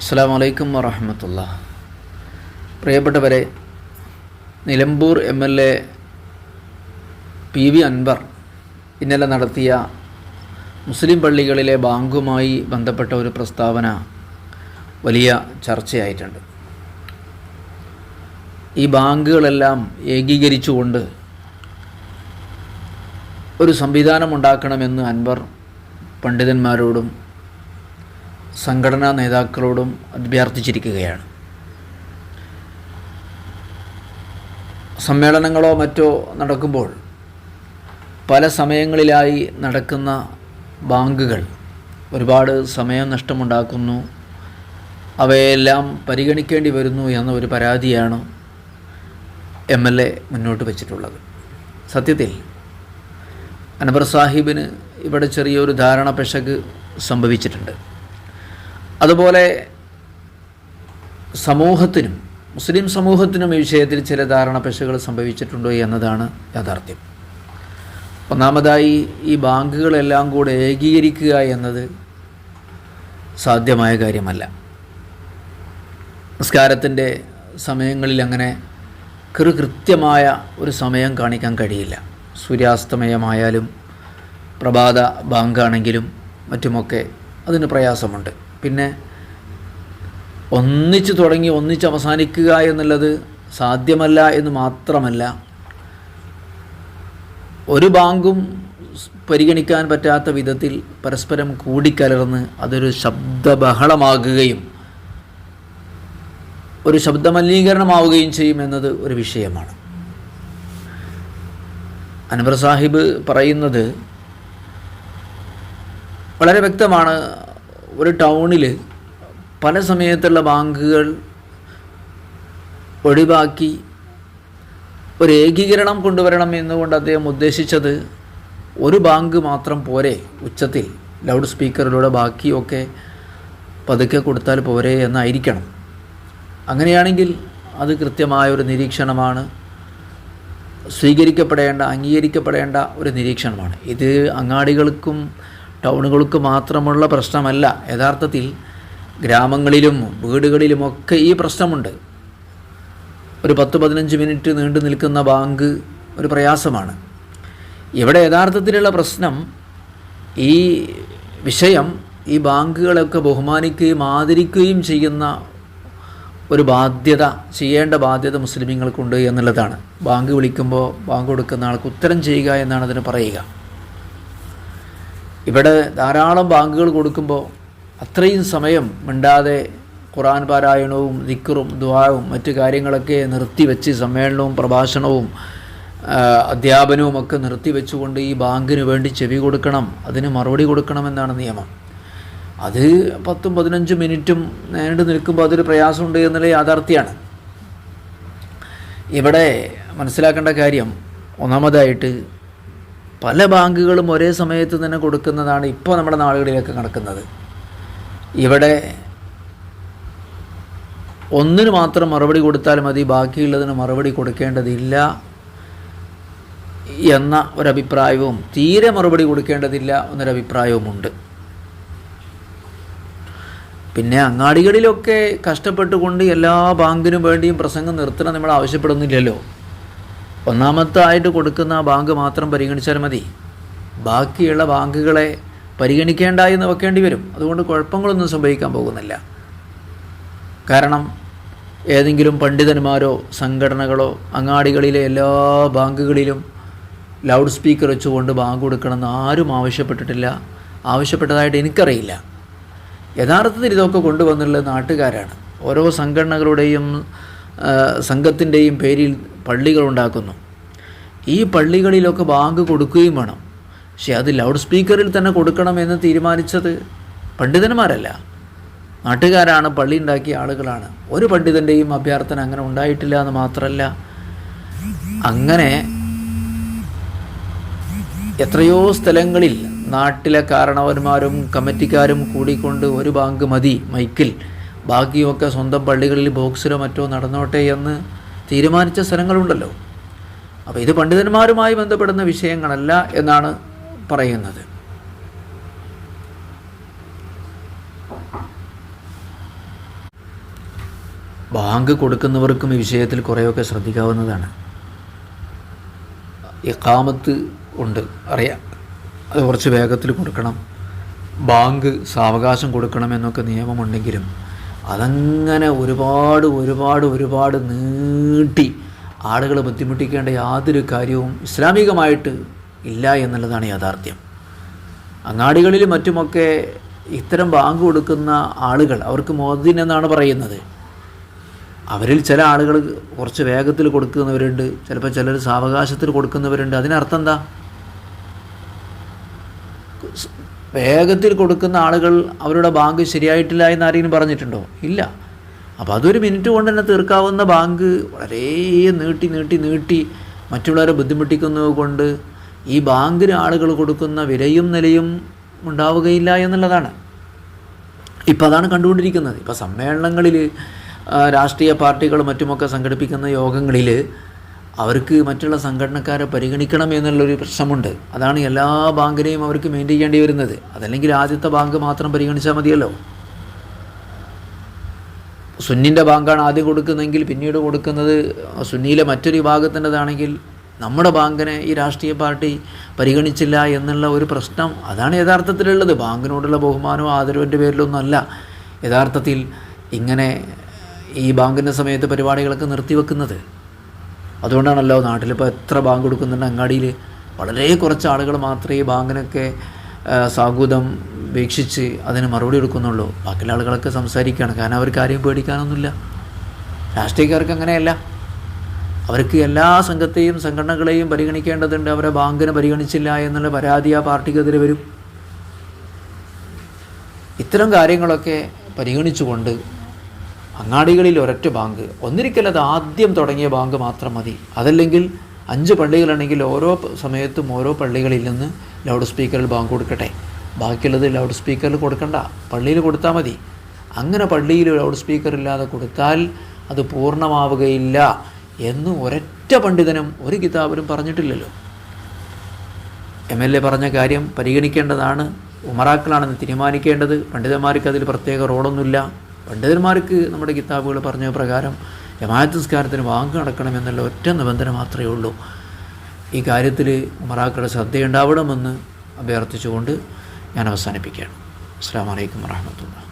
അസ്സാം വലൈക്കും വറഹമത്തുള്ള. പ്രിയപ്പെട്ടവരെ Nilambur M L A P V Anvar ഇന്നലെ നടത്തിയ മുസ്ലിം പള്ളികളിലെ ബാങ്കുമായി ബന്ധപ്പെട്ട ഒരു പ്രസ്താവന വലിയ ചർച്ചയായിട്ടുണ്ട്. ഈ ബാങ്കുകളെല്ലാം ഏകീകരിച്ചുകൊണ്ട് ഒരു സംവിധാനം ഉണ്ടാക്കണമെന്ന് അൻവർ പണ്ഡിതന്മാരോടും സംഘടനാ നേതാക്കളോടും അഭ്യർത്ഥിച്ചിരിക്കുകയാണ്. സമ്മേളനങ്ങളോ മറ്റോ നടക്കുമ്പോൾ പല സമയങ്ങളിലായി നടക്കുന്ന ബാങ്കുകൾ ഒരുപാട് സമയം നഷ്ടമുണ്ടാക്കുന്നു. അവയെല്ലാം പരിഗണിക്കേണ്ടി വരുന്നു എന്ന ഒരു പരാതിയാണ് എം എൽ എ മുന്നോട്ട് വച്ചിട്ടുള്ളത്. സത്യത്തിൽ അനബർ സാഹിബിന് ഇവിടെ ചെറിയൊരു ധാരണ പിശക് സംഭവിച്ചിട്ടുണ്ട്. അതുപോലെ സമൂഹത്തിനും മുസ്ലിം സമൂഹത്തിനും ഈ വിഷയത്തിൽ ചില ധാരണ പെശകൾ സംഭവിച്ചിട്ടുണ്ടോ എന്നതാണ് യാഥാർത്ഥ്യം. ഒന്നാമതായി ഈ ബാങ്കുകളെല്ലാം കൂടെ ഏകീകരിക്കുക എന്നത് സാധ്യമായ കാര്യമല്ല. നിസ്കാരത്തിന്റെ സമയങ്ങളിൽ അങ്ങനെ കൃകൃത്യമായ ഒരു സമയം കാണിക്കാൻ കഴിയില്ല. സൂര്യാസ്തമയമായാലും പ്രഭാത ബാങ്കാണെങ്കിലും മറ്റുമൊക്കെ അതിന് പ്രയാസമുണ്ട്. പിന്നെ ഒന്നിച്ച് തുടങ്ങി ഒന്നിച്ച് അവസാനിക്കുക എന്നുള്ളത് സാധ്യമല്ല എന്ന് മാത്രമല്ല. ഒരു ബാങ്കും പരിഗണിക്കാൻ പറ്റാത്ത വിധത്തിൽ പരസ്പരം കൂടിക്കലർന്ന് അതൊരു ശബ്ദബഹളമാകുകയും ഒരു ശബ്ദമലിനീകരണമാവുകയും ചെയ്യുമെന്നത് ഒരു വിഷയമാണ്. അൻവർ സാഹിബ് പറയുന്നത് വളരെ വ്യക്തമാണ്. ഒരു ടൗണിൽ പല സമയത്തുള്ള ബാങ്കുകൾ ഒഴിവാക്കി ഒരു ഏകീകരണം കൊണ്ടുവരണം എന്നുകൊണ്ട് അദ്ദേഹം ഉദ്ദേശിച്ചത് ഒരു ബാങ്ക് മാത്രം പോരെ ഉച്ചത്തിൽ ലൗഡ് സ്പീക്കറിലൂടെ ബാക്കിയൊക്കെ പതുക്കെ കൊടുത്താൽ പോരെ എന്നായിരിക്കണം. അങ്ങനെയാണെങ്കിൽ അത് കൃത്യമായ ഒരു നിരീക്ഷണമാണ്. സ്വീകരിക്കപ്പെടേണ്ട അംഗീകരിക്കപ്പെടേണ്ട ഒരു നിരീക്ഷണമാണ്. ഇത് അങ്ങാടികൾക്കും ടൗണുകൾക്ക് മാത്രമുള്ള പ്രശ്നമല്ല. യഥാർത്ഥത്തിൽ ഗ്രാമങ്ങളിലും വീടുകളിലുമൊക്കെ ഈ പ്രശ്നമുണ്ട്. ഒരു പത്ത് പതിനഞ്ച് മിനിറ്റ് നീണ്ടു നിൽക്കുന്ന ബാങ്ക് ഒരു പ്രയാസമാണ്. ഇവിടെ യഥാർത്ഥത്തിലുള്ള പ്രശ്നം ഈ വിഷയം ഈ ബാങ്കുകളൊക്കെ ബഹുമാനിക്കുകയും ആദരിക്കുകയും ചെയ്യുന്ന ഒരു ബാധ്യത ചെയ്യേണ്ട ബാധ്യത മുസ്ലിമീങ്ങൾക്കുണ്ട് എന്നുള്ളതാണ്. ബാങ്ക് വിളിക്കുമ്പോൾ ബാങ്ക് കൊടുക്കുന്ന ആൾക്ക് ഉത്തരം ചെയ്യുക എന്നാണ് അതിന് പറയുക. ഇവിടെ ധാരാളം ബാങ്കുകൾ കൊടുക്കുമ്പോൾ അത്രയും സമയം മിണ്ടാതെ ഖുറാൻ പാരായണവും ദിക്കറും ദ്വാവും മറ്റു കാര്യങ്ങളൊക്കെ നിർത്തിവെച്ച് സമ്മേളനവും പ്രഭാഷണവും അധ്യാപനവും ഒക്കെ നിർത്തിവെച്ചുകൊണ്ട് ഈ ബാങ്കിന് വേണ്ടി ചെവി കൊടുക്കണം അതിന് മറുപടി കൊടുക്കണമെന്നാണ് നിയമം. അത് പത്തും പതിനഞ്ചും മിനിറ്റും നീണ്ടു നിൽക്കുമ്പോൾ അതൊരു പ്രയാസമുണ്ട് എന്നുള്ള യാഥാർത്ഥ്യമാണ്. ഇവിടെ മനസ്സിലാക്കേണ്ട കാര്യം ഒന്നാമതായിട്ട് പല ബാങ്കുകളും ഒരേ സമയത്ത് തന്നെ കൊടുക്കുന്നതാണ് ഇപ്പോൾ നമ്മുടെ നാടുകളിലൊക്കെ നടക്കുന്നത്. ഇവിടെ ഒന്നിന് മാത്രം മറുപടി കൊടുത്താൽ മതി ബാക്കിയുള്ളതിന് മറുപടി കൊടുക്കേണ്ടതില്ല എന്ന ഒരഭിപ്രായവും തീരെ മറുപടി കൊടുക്കേണ്ടതില്ല എന്നൊരഭിപ്രായവുമുണ്ട്. പിന്നെ അങ്ങാടികളിലൊക്കെ കഷ്ടപ്പെട്ടുകൊണ്ട് എല്ലാ ബാങ്കിനും വേണ്ടിയും പ്രസംഗം നിർത്തണം നമ്മൾ ആവശ്യപ്പെടുന്നില്ലല്ലോ. ഒന്നാമത്തെ ആയിട്ട് കൊടുക്കുന്ന ബാങ്ക് മാത്രം പരിഗണിച്ചാൽ മതി. ബാക്കിയുള്ള ബാങ്കുകളെ പരിഗണിക്കേണ്ട എന്ന് വെക്കേണ്ടി വരും. അതുകൊണ്ട് കുഴപ്പങ്ങളൊന്നും സംഭവിക്കാൻ പോകുന്നില്ല. കാരണം ഏതെങ്കിലും പണ്ഡിതന്മാരോ സംഘടനകളോ അങ്ങാടികളിലെ എല്ലാ ബാങ്കുകളിലും ലൗഡ് സ്പീക്കർ വെച്ചുകൊണ്ട് ബാങ്ക് കൊടുക്കണമെന്ന് ആരും ആവശ്യപ്പെട്ടിട്ടില്ല. ആവശ്യപ്പെട്ടതായിട്ട് എനിക്കറിയില്ല. യഥാർത്ഥത്തിൽ ഇതൊക്കെ കൊണ്ടുവന്നുള്ള നാട്ടുകാരാണ്. ഓരോ സംഘടനകളുടെയും സംഘത്തിന്റെയും പേരിൽ പള്ളികൾ ഉണ്ടാക്കുന്നു ഈ പള്ളികളിലൊക്കെ ബാങ്ക് കൊടുക്കുകയും വേണം. പക്ഷേ അത് ലൗഡ് സ്പീക്കറിൽ തന്നെ കൊടുക്കണമെന്ന് തീരുമാനിച്ചത് പണ്ഡിതന്മാരല്ല. നാട്ടുകാരാണ് പള്ളി ഉണ്ടാക്കിയ ആളുകളാണ്. ഒരു പണ്ഡിതന്റെയും അഭ്യർത്ഥന അങ്ങനെ ഉണ്ടായിട്ടില്ല എന്ന് മാത്രമല്ല അങ്ങനെ എത്രയോ സ്ഥലങ്ങളിൽ നാട്ടിലെ കാരണവന്മാരും കമ്മിറ്റിക്കാരും കൂടിക്കൊണ്ട് ഒരു ബാങ്ക് മതി മൈക്കിൽ. ബാക്കിയൊക്കെ സ്വന്തം പള്ളികളിൽ ബോക്സിലോ മറ്റോ നടന്നോട്ടെ എന്ന് തീരുമാനിച്ച സ്ഥലങ്ങളുണ്ടല്ലോ. അപ്പോൾ ഇത് പണ്ഡിതന്മാരുമായി ബന്ധപ്പെടുന്ന വിഷയങ്ങളല്ല എന്നാണ് പറയുന്നത്. ബാങ്ക് കൊടുക്കുന്നവർക്കും ഈ വിഷയത്തിൽ കുറേയൊക്കെ ശ്രദ്ധിക്കാവുന്നതാണ്. ഇക്കാമത്ത് ഉണ്ട് അറിയാം. അത് കുറച്ച് വേഗത്തിൽ കൊടുക്കണം. ബാങ്ക് സാവകാശം കൊടുക്കണം എന്നൊക്കെ നിയമമുണ്ടെങ്കിലും അതങ്ങനെ ഒരുപാട് ഒരുപാട് ഒരുപാട് നീട്ടി ആളുകളെ ബുദ്ധിമുട്ടിക്കേണ്ട യാതൊരു കാര്യവും ഇസ്ലാമികമായിട്ട് ഇല്ല എന്നുള്ളതാണ് യാഥാർത്ഥ്യം. അങ്ങാടികളിലും മറ്റുമൊക്കെ ഇത്തരം ബാങ്ക് കൊടുക്കുന്ന ആളുകൾ അവർക്ക് മോദിൻ എന്നാണ് പറയുന്നത്. അവരിൽ ചില ആളുകൾ കുറച്ച് വേഗത്തിൽ കൊടുക്കുന്നവരുണ്ട് ചിലപ്പോൾ ചിലർ സാവകാശത്തിൽ കൊടുക്കുന്നവരുണ്ട്. അതിനർത്ഥം എന്താ? വേഗത്തിൽ കൊടുക്കുന്ന ആളുകൾ അവരുടെ ബാങ്ക് ശരിയായിട്ടില്ല എന്ന് ആരെങ്കിലും പറഞ്ഞിട്ടുണ്ടോ? ഇല്ല. അപ്പോൾ അതൊരു മിനിറ്റ് കൊണ്ട് തന്നെ തീർക്കാവുന്ന ബാങ്ക് വളരെ നീട്ടി നീട്ടി നീട്ടി മറ്റുള്ളവരെ ബുദ്ധിമുട്ടിക്കുന്നത് കൊണ്ട് ഈ ബാങ്കിന് ആളുകൾ കൊടുക്കുന്ന വിലയും നിലയും ഉണ്ടാവുകയില്ല എന്നുള്ളതാണ്. ഇപ്പം അതാണ് കണ്ടുകൊണ്ടിരിക്കുന്നത്. ഇപ്പോൾ സമ്മേളനങ്ങളിൽ രാഷ്ട്രീയ പാർട്ടികൾ മറ്റുമൊക്കെ സംഘടിപ്പിക്കുന്ന യോഗങ്ങളിൽ അവർക്ക് മറ്റുള്ള സംഘടനക്കാരെ പരിഗണിക്കണം എന്നുള്ളൊരു പ്രശ്നമുണ്ട്. അതാണ് എല്ലാ ബാങ്കിനെയും അവർക്ക് മെയിന്റെയിൻ ചെയ്യേണ്ടി വരുന്നത്. അതല്ലെങ്കിൽ ആദ്യത്തെ ബാങ്ക് മാത്രം പരിഗണിച്ചാൽ മതിയല്ലോ. സുന്നിന്റെ ബാങ്കാണ് ആദ്യം കൊടുക്കുന്നതെങ്കിൽ പിന്നീട് കൊടുക്കുന്നത് സുന്നിയിലെ മറ്റൊരു വിഭാഗത്തിന്റെതാണെങ്കിൽ നമ്മുടെ ബാങ്കിനെ ഈ രാഷ്ട്രീയ പാർട്ടി പരിഗണിച്ചില്ല എന്നുള്ള ഒരു പ്രശ്നം അതാണ് യഥാർത്ഥത്തിലുള്ളത്. ബാങ്കിനോടുള്ള ബഹുമാനവും ആദരവിന്റെ പേരിലൊന്നുമല്ല. യഥാർത്ഥത്തിൽ ഇങ്ങനെ ഈ ബാങ്കിന്റെ സമയത്ത് പരിപാടികളൊക്കെ നിർത്തിവെക്കുന്നത്. അതുകൊണ്ടാണല്ലോ നാട്ടിലിപ്പോൾ എത്ര ബാങ്ക് കൊടുക്കുന്നുണ്ട് അങ്ങാടിയിൽ. വളരെ കുറച്ച് ആളുകൾ മാത്രമേ ഈ ബാങ്കിനൊക്കെ സാഗൂതം വീക്ഷിച്ച് അതിന് മറുപടി കൊടുക്കുന്നുള്ളൂ. ബാക്കിയുള്ള ആളുകളൊക്കെ സംസാരിക്കുകയാണ്. കാരണം അവർക്ക് ആരെയും പേടിക്കാനൊന്നുമില്ല. രാഷ്ട്രീയക്കാർക്ക് അങ്ങനെയല്ല. അവർക്ക് എല്ലാ സംഘത്തെയും സംഘടനകളെയും പരിഗണിക്കേണ്ടതുണ്ട്. അവരെ ബാങ്കിനെ പരിഗണിച്ചില്ല എന്നുള്ള പരാതി ആ പാർട്ടിക്കെതിരെ വരും. ഇത്തരം കാര്യങ്ങളൊക്കെ പരിഗണിച്ചുകൊണ്ട് അങ്ങാടികളിൽ ഒരൊറ്റ ബാങ്ക്. ഒന്നിരിക്കൽ അത് ആദ്യം തുടങ്ങിയ ബാങ്ക് മാത്രം മതി. അതല്ലെങ്കിൽ അഞ്ച് പള്ളികളാണെങ്കിൽ ഓരോ സമയത്തും ഓരോ പള്ളികളിൽ നിന്ന് ലൗഡ് സ്പീക്കറിൽ ബാങ്ക് കൊടുക്കട്ടെ. ബാക്കിയുള്ളത് ലൗഡ് സ്പീക്കറിൽ കൊടുക്കണ്ട. പള്ളിയിൽ കൊടുത്താൽ മതി. അങ്ങനെ പള്ളിയിൽ ലൗഡ് സ്പീക്കർ ഇല്ലാതെ കൊടുത്താൽ അത് പൂർണമാവുകയില്ല എന്ന് ഒരൊറ്റ പണ്ഡിതനും ഒരു കിതാബിനും പറഞ്ഞിട്ടില്ലല്ലോ. എം എൽ എ പറഞ്ഞ കാര്യം പരിഗണിക്കേണ്ടതാണ്. ഉമറാക്കളാണെന്ന് തീരുമാനിക്കേണ്ടത്. പണ്ഡിതന്മാർക്ക് അതിൽ പ്രത്യേക റോളൊന്നുമില്ല. പണ്ഡിതന്മാർക്ക് നമ്മുടെ കിതാബുകൾ പറഞ്ഞ പ്രകാരം ജമാഅത്ത് നിസ്കാരത്തിന് വാങ്ങ് നടക്കണമെന്നുള്ള ഒറ്റ നിബന്ധന മാത്രമേ ഉള്ളൂ. ഈ കാര്യത്തിൽ ഉമറാക്കളുടെ ശ്രദ്ധയുണ്ടാവണമെന്ന് അഭ്യർത്ഥിച്ചുകൊണ്ട് ഞാൻ അവസാനിപ്പിക്കുകയാണ്. അസ്സാം വലൈക്കും വാഹമത്തുള്ള